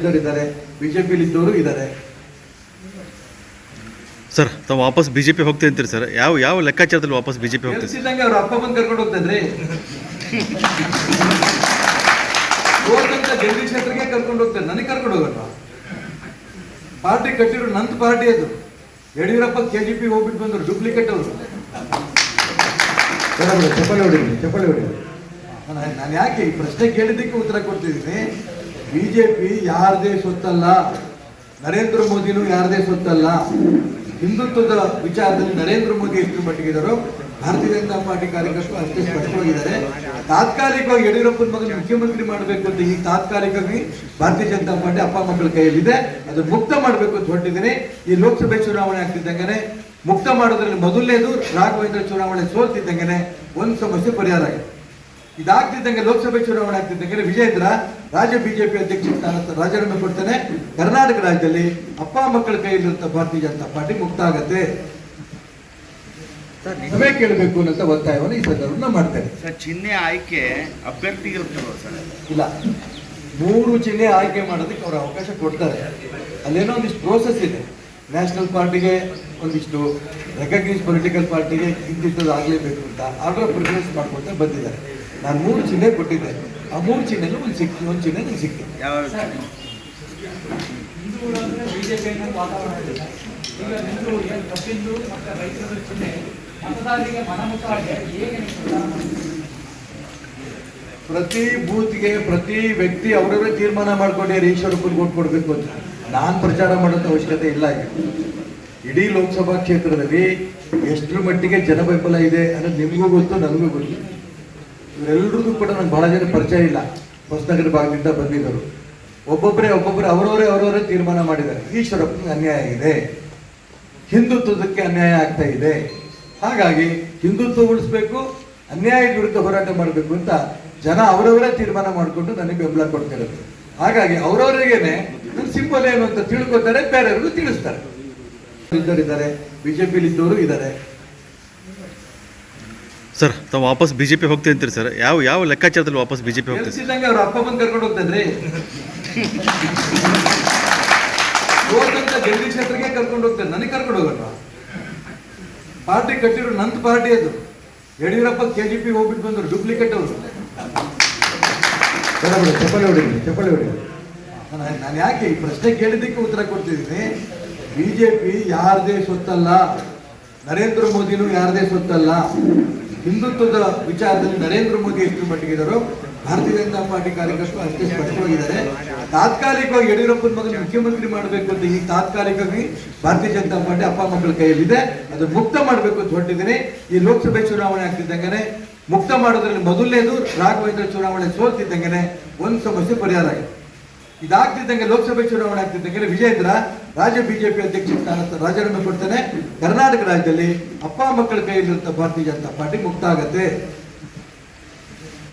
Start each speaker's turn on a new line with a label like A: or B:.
A: ಇದ್ದಾರೆ. ಬಿಜೆಪಿಲಿ ಇದ್ದವರು ಇದ್ದಾರೆ.
B: ಸರ್ ತಾವು ವಾಪಸ್ ಬಿಜೆಪಿ ಜೆ ಪಿ ಹೋಗ್ತೀವಿ ಅಂತೀರಿ ಸರ್. ಯಾವ ಯಾವ ಲೆಕ್ಕಾಚಾರದಲ್ಲಿ ವಾಪಸ್ ಬಿಜೆಪಿ ಜೆ ಪಿ ಹೋಗ್ತೀವಿ
A: ಎಲ್ಸಿದಂಗೆ ಅವ್ರ ಅಪ್ಪ ಬಂದು ಕರ್ಕೊಂಡು ಹೋಗ್ತದ್ರಿ ಹೋದಂತ ಜಗದೀಶ್ ಕ್ಷೇತ್ರಕ್ಕೆ ಕರ್ಕೊಂಡು ಹೋಗ್ತಾರೆ ನನಗೆ ಕರ್ಕೊಂಡು ಹೋಗಲ್ವಾ? ಪಾರ್ಟಿ ಕಟ್ಟಿದ್ರು ನಂದು ಪಾರ್ಟಿ ಅದು. ಯಡಿಯೂರಪ್ಪ ಕೆ ಜಿ ಪಿ ಹೋಗ್ಬಿಟ್ಟು ಬಂದರು ಡೂಪ್ಲಿಕೇಟ್ ಅವರು. ಚಪ್ಪಲಿ ಹೊಡಿರಿ ಚಪ್ಪಲಿ ಹೊಡಿರಿ ನಾನು ನಾನು ಯಾಕೆ ಈ ಪ್ರಶ್ನೆ ಕೇಳಿದ್ದಕ್ಕೆ ಉತ್ತರ ಕೊಡ್ತಿದ್ದೀನಿ? ಬಿಜೆಪಿ ಯಾರದೇ ಸೊತ್ತಲ್ಲ, ನರೇಂದ್ರ ಮೋದಿನೂ ಯಾರದೇ ಸೊತ್ತಲ್ಲ, ಹಿಂದುತ್ವದ ವಿಚಾರದಲ್ಲಿ ನರೇಂದ್ರ ಮೋದಿ ಎಷ್ಟು ಮಟ್ಟಿಗಿದ್ದಾರೋ, ಭಾರತೀಯ ಜನತಾ ಪಾರ್ಟಿ ಕಾರ್ಯಕರ್ತರು ಅಷ್ಟೇ ಸ್ಪಷ್ಟವಾಗಿದ್ದಾರೆ. ತಾತ್ಕಾಲಿಕವಾಗಿ ಯಡಿಯೂರಪ್ಪನ ಮಗನ ಮುಖ್ಯಮಂತ್ರಿ ಮಾಡಬೇಕು ಅಂತ ಈ ತಾತ್ಕಾಲಿಕವಾಗಿ ಭಾರತೀಯ ಜನತಾ ಪಾರ್ಟಿ ಅಪ್ಪ ಮಕ್ಕಳ ಕೈಯಲ್ಲಿದೆ. ಅದು ಮುಕ್ತ ಮಾಡಬೇಕು ಅಂತ ಹೊರಟಿದ್ದೀನಿ. ಈ ಲೋಕಸಭೆ ಚುನಾವಣೆ ಆಗ್ತಿದ್ದಂಗೆ ಮುಕ್ತ ಮಾಡೋದ್ರಲ್ಲಿ ಮೊದಲನೇದು ರಾಘವೇಂದ್ರ ಚುನಾವಣೆ ಸೋಲ್ತಿದ್ದಂಗೆ ಒಂದು ಸಮಸ್ಯೆ ಪರಿಹಾರ ಆಗಿದೆ. ಇದಾಗ್ತಿದ್ದಂಗೆ ಲೋಕಸಭೆ ಚುನಾವಣೆ ಆಗ್ತಿದ್ದಂಗೆ ವಿಜೇಂದ್ರ ರಾಜ್ಯ ಬಿಜೆಪಿ ಅಧ್ಯಕ್ಷ ಸ್ಥಾನ ರಾಜೀನಾಮೆ ಕೊಡ್ತಾನೆ. ಕರ್ನಾಟಕ ರಾಜ್ಯದಲ್ಲಿ ಅಪ್ಪ ಮಕ್ಕಳ ಕೈಯಲ್ಲಿರುವಂತಹ ಭಾರತೀಯ ಜನತಾ ಪಾರ್ಟಿ ಮುಕ್ತ ಆಗತ್ತೆ. ನೀವೇ ಕೇಳಬೇಕು ಅನ್ನೋ ಒತ್ತಾಯವನ್ನು ಈ ಸಂದರ್ಭ ಮಾಡ್ತೇನೆ.
C: ಸರ್ ಚಿಹ್ನೆ ಆಯ್ಕೆ ಅಭ್ಯರ್ಥಿ
A: ಇಲ್ಲ. ಮೂರು ಚಿಹ್ನೆ ಆಯ್ಕೆ ಮಾಡೋದಕ್ಕೆ ಅವರು ಅವಕಾಶ ಕೊಡ್ತಾರೆ. ಅಲ್ಲೇನೋ ಒಂದಿಷ್ಟು ಪ್ರೋಸೆಸ್ ಇದೆ. ನ್ಯಾಷನಲ್ ಪಾರ್ಟಿಗೆ ಒಂದಿಷ್ಟು ರೆಕಗ್ನೈಸ್ ಪೊಲಿಟಿಕಲ್ ಪಾರ್ಟಿಗೆ ಇಂತಿಂಥದ್ದು ಆಗಲೇಬೇಕು ಅಂತ ಆರ್ಡರ್ ಪ್ರಿಫರೆನ್ಸ್ ಮಾಡ್ಕೊಳ್ತಾ ಬಂದಿದ್ದಾರೆ. ನಾನು ಮೂರು ಚಿಹ್ನೆ ಕೊಟ್ಟಿದ್ದೆ. ಆ ಮೂರು ಚಿಹ್ನೆನೂ ಒಂದು ಸಿಕ್ಕಿ ಒಂದು ಚಿಹ್ನೆ ನಿಮ್ಗೆ ಸಿಕ್ತು.
D: ನೀವು
A: ಪ್ರತಿ ಬೂತ್ಗೆ ಪ್ರತಿ ವ್ಯಕ್ತಿ ಅವರವರೇ ತೀರ್ಮಾನ ಮಾಡ್ಕೊಂಡಿದ್ದಾರೆ ಈಶ್ವರಪ್ಪನ ಓಟ್ ಕೊಡಬೇಕು ಅಂತ. ನಾನು ಪ್ರಚಾರ ಮಾಡೋ ಅವಶ್ಯಕತೆ ಇಲ್ಲ ಈಗ. ಇಡೀ ಲೋಕಸಭಾ ಕ್ಷೇತ್ರದಲ್ಲಿ ಎಷ್ಟರ ಮಟ್ಟಿಗೆ ಜನ ಬೆಂಬಲ ಇದೆ ಅನ್ನೋದು ನಿಮಗೂ ಗೊತ್ತು ನನಗೂ ಗೊತ್ತು. ಇವರೆಲ್ಲರಿಗೂ ಕೂಡ ನಂಗೆ ಬಹಳ ಜನ ಪರಿಚಯ ಇಲ್ಲ. ಹೊಸನಗರ ಭಾಗದಿಂದ ಬಂದಿದ್ದರು ಒಬ್ಬೊಬ್ಬರೇ ಒಬ್ಬೊಬ್ಬರೇ ಅವರವರೇ ಅವರವರೇ ತೀರ್ಮಾನ ಮಾಡಿದ್ದಾರೆ. ಈಶ್ವರಪ್ಪನಿಗೆ ಅನ್ಯಾಯ ಇದೆ. ಹಿಂದುತ್ವದಕ್ಕೆ ಅನ್ಯಾಯ ಆಗ್ತಾ ಇದೆ. ಹಾಗಾಗಿ ಹಿಂದುತ್ವ ಉಳಿಸ್ಬೇಕು, ಅನ್ಯಾಯ ವಿರುದ್ಧ ಹೋರಾಟ ಮಾಡಬೇಕು ಅಂತ ಜನ ಅವರವರೇ ತೀರ್ಮಾನ ಮಾಡಿಕೊಂಡು ನನಗೆ ಬೆಂಬಲ ಕೊಡ್ತಿರೋದು ಹಾಗಾಗಿ ಅವರವರಿಗೇನೆ ಸಿಂಬಲ್ ಏನು ಅಂತ ತಿಳ್ಕೊತಾರೆ, ಬೇರೆಯವ್ರಿಗೂ ತಿಳಿಸ್ತಾರೆ. ಇದ್ದಾರೆ ಬಿಜೆಪಿಲಿ ಇದ್ದವರು ಇದ್ದಾರೆ.
B: ಸರ್ ತಾವು ವಾಪಸ್ ಬಿ ಜೆ ಪಿ ಹೋಗ್ತೀವಿ ಅಂತೀರಿ ಸರ್? ಯಾವ ಯಾವ ಲೆಕ್ಕಾಚಾರದಲ್ಲಿ ವಾಪಸ್ ಬಿ ಜೆ ಪಿ ಹೋಗ್ತೀವಿ
A: ಅವ್ರ ಅಪ್ಪ ಬಂದು ಕರ್ಕೊಂಡು ಹೋಗ್ತಾನ್ರಿ ಹೋದಂತ ಜಗದೀಶ್ ಕ್ಷೇತ್ರಕ್ಕೆ ಕರ್ಕೊಂಡು ಹೋಗ್ತಾನೆ ನನಗೆ ಕರ್ಕೊಂಡು ಹೋಗಲ್ಲ ಪಾರ್ಟಿ ಕಟ್ಟಿರೋ ನಂತ ಪಾರ್ಟಿ ಅದು. ಯಡಿಯೂರಪ್ಪ ಕೆ ಜಿ ಪಿ ಹೋಗ್ಬಿಟ್ಟು ಬಂದರು ಡೂಪ್ಲಿಕೇಟ್ ಅವರು. ಚಪ್ಪಲಿ ಹೊಡಿ ಚಪ್ಪಲಿ ಹೊಡಿ ನಾನು ನಾನು ಯಾಕೆ ಈ ಪ್ರಶ್ನೆ ಕೇಳಿದ್ದಕ್ಕೆ ಉತ್ತರ ಕೊಡ್ತಿದ್ದೀನಿ? ಬಿ ಜೆ ಪಿ ಯಾರದೇ ಸೊತ್ತಲ್ಲ. ನರೇಂದ್ರ ಮೋದಿನೂ ಯಾರದೇ ಸೊತ್ತಲ್ಲ. ಹಿಂದುತ್ವದ ವಿಚಾರದಲ್ಲಿ ನರೇಂದ್ರ ಮೋದಿ ಎಷ್ಟು ಮಟ್ಟಿಗಿದ್ದಾರೋ, ಭಾರತೀಯ ಜನತಾ ಪಾರ್ಟಿ ಕಾರ್ಯಕರ್ತರು ಅಷ್ಟೇ ಸ್ಪಷ್ಟವಾಗಿದ್ದಾರೆ. ತಾತ್ಕಾಲಿಕವಾಗಿ ಯಡಿಯೂರಪ್ಪನ ಮಗನ ಮುಖ್ಯಮಂತ್ರಿ ಮಾಡಬೇಕು ಅಂತ ಈ ತಾತ್ಕಾಲಿಕವಾಗಿ ಭಾರತೀಯ ಜನತಾ ಪಾರ್ಟಿ ಅಪ್ಪ ಮಕ್ಕಳ ಕೈಯಲ್ಲಿದೆ. ಅದು ಮುಕ್ತ ಮಾಡಬೇಕು ಅಂತ ಹೊರಟಿದ್ದೀನಿ. ಈ ಲೋಕಸಭೆ ಚುನಾವಣೆ ಆಗ್ತಿದ್ದಂಗೆ ಮುಕ್ತ ಮಾಡೋದ್ರಲ್ಲಿ ಮೊದಲನೇದು ರಾಘವೇಂದ್ರ ಚುನಾವಣೆ ಸೋಲ್ತಿದ್ದಂಗೆ ಒಂದು ಸಮಸ್ಯೆ ಪರಿಹಾರ ಆಗಿದೆ. ಇದಾಗ್ತಿದ್ದಂಗೆ ಲೋಕಸಭೆ ಚುನಾವಣೆ ಆಗ್ತಿದ್ದಂಗೆ ವಿಜೇಂದ್ರ ರಾಜ್ಯ ಬಿಜೆಪಿ ಅಧ್ಯಕ್ಷ ಸ್ಥಾನ ರಾಜೀನಾಮೆ ಕೊಡ್ತಾನೆ. ಕರ್ನಾಟಕ ರಾಜ್ಯದಲ್ಲಿ ಅಪ್ಪ ಮಕ್ಕಳ ಕೈಯಲ್ಲಿರುವಂತಹ ಭಾರತೀಯ ಜನತಾ ಪಾರ್ಟಿ ಮುಕ್ತ ಆಗತ್ತೆ.